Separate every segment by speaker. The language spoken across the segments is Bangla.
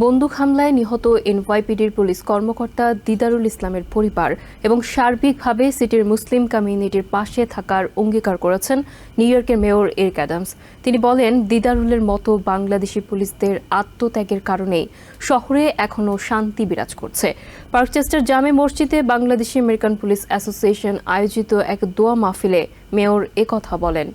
Speaker 1: বন্দুক হামলায় নিহত এনওয়াইপিডির পুলিশ কর্মকর্তা দিদারুল ইসলামের পরিবার এবং সার্বিকভাবে সিটির মুসলিম কমিউনিটির পাশে থাকার অঙ্গীকার করেছেন নিউ ইয়র্কের মেয়র এরিক অ্যাডামস। তিনি বলেন, দিদারুলের মতো বাংলাদেশি পুলিশদের আত্মত্যাগের কারণে শহরে এখনও শান্তি বিরাজ করছে। পার্কচেস্টার জামে মসজিদে বাংলাদেশি আমেরিকান পুলিশ অ্যাসোসিয়েশন আয়োজিত এক দোয়া মাহফিলে মেয়র একথা বলেন।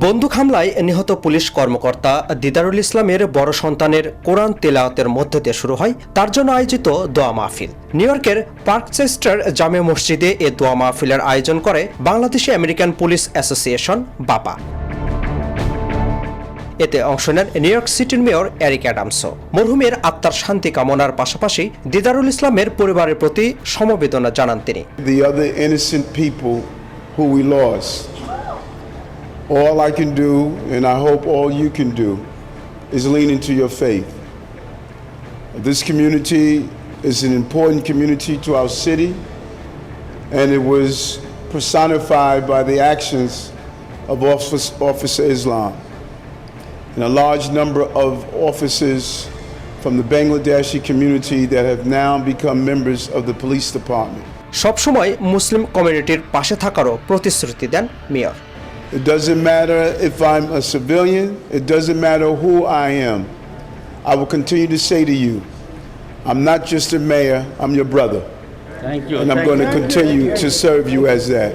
Speaker 2: বন্দুক হামলায় নিহত পুলিশ কর্মকর্তা দিদারুল ইসলামের বড় সন্তানের কোরআন তেলাওয়াতের মধ্য দিয়ে শুরু হয়। তার জন্য আয়োজিত দোয়া মাহফিল। নিউ ইয়র্কের পার্কচেস্টার জামে মসজিদে এ দোয়া মাহফিলের আয়োজন করে বাংলাদেশি আমেরিকান পুলিশ অ্যাসোসিয়েশন, বাপা। এতে অংশ নেন নিউ ইয়র্ক সিটির মেয়র এরিক অ্যাডামসও। মরহুমের আত্মার শান্তি কামনার পাশাপাশি দিদারুল ইসলামের পরিবারের প্রতি সমবেদনা জানান তিনি।
Speaker 3: The other innocent. All I can do, and I hope all you can do, is lean into your faith. This community is an important community to our city, and it was personified by the actions of Office- Officer Islam. And a large number of officers from the Bangladeshi community that have now become members of the police department.
Speaker 2: সবসময় মুসলিম কমিউনিটির পাশে থাকারও প্রতিশ্রুতি দেন mayor
Speaker 3: It doesn't matter if I'm a civilian, it doesn't matter who I am. I will continue to say to you, I'm not just a mayor, I'm your brother.
Speaker 4: Thank you.
Speaker 3: And I'm
Speaker 4: Thank
Speaker 3: going to continue to serve you as that.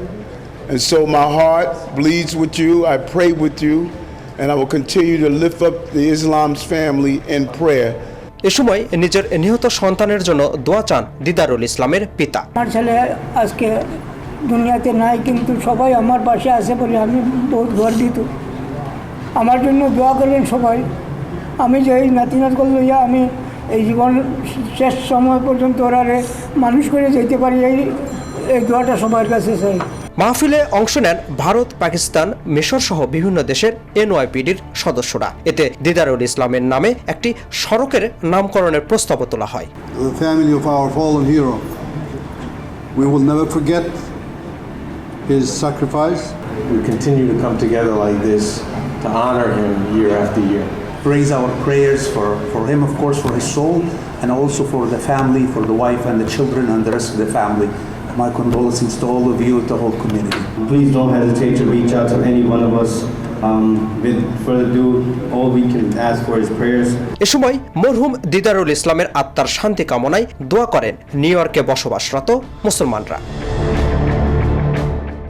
Speaker 3: And so my heart bleeds with you, I pray with you, and I will continue to lift up the Islam's family in prayer.
Speaker 2: এ সময় নিজের নিহত সন্তানের জন্য দোয়া চান দিদারুল ইসলামের পিতা
Speaker 5: আমার ছেলে আজকে দুনিয়াতে নাই কিন্তু সবাই আমার পাশে আছে বলে আমি বহুত গর্বিত। আমার জন্য দোয়া করবেন সবাই। আমি যে এই নাতিনাতগুলো লইয়া আমি এই জীবন শেষ সময় পর্যন্ত ওরারে মানুষ করে যেতে পারি এই এই দোয়াটা সবার কাছে চাই।
Speaker 2: মাহফিলে অংশ নেন ভারত পাকিস্তান মিশর সহ বিভিন্ন দেশের এনওয়াইপিডির সদস্যরা। এতে দিদারুল ইসলামের নামে একটি সড়কের নামকরণের প্রস্তাবও তোলা হয়।
Speaker 6: The family of our fallen hero. We will never forget his sacrifice.
Speaker 7: we continue to come together like this to honor him year after year.
Speaker 8: raise our prayers for, for him, of course, for his soul, and also for the family, for the wife and the children and the rest of the family. My condolences to all of you, to the whole community.
Speaker 4: Please don't hesitate to reach out to any one of us. Um, with further ado, all we can ask for is prayers.
Speaker 2: এ সময় মরহুম দিদারুল ইসলামের আত্মার শান্তি কামনায় দোয়া করেন নিউ ইয়র্কে বসবাসরত মুসলমানরা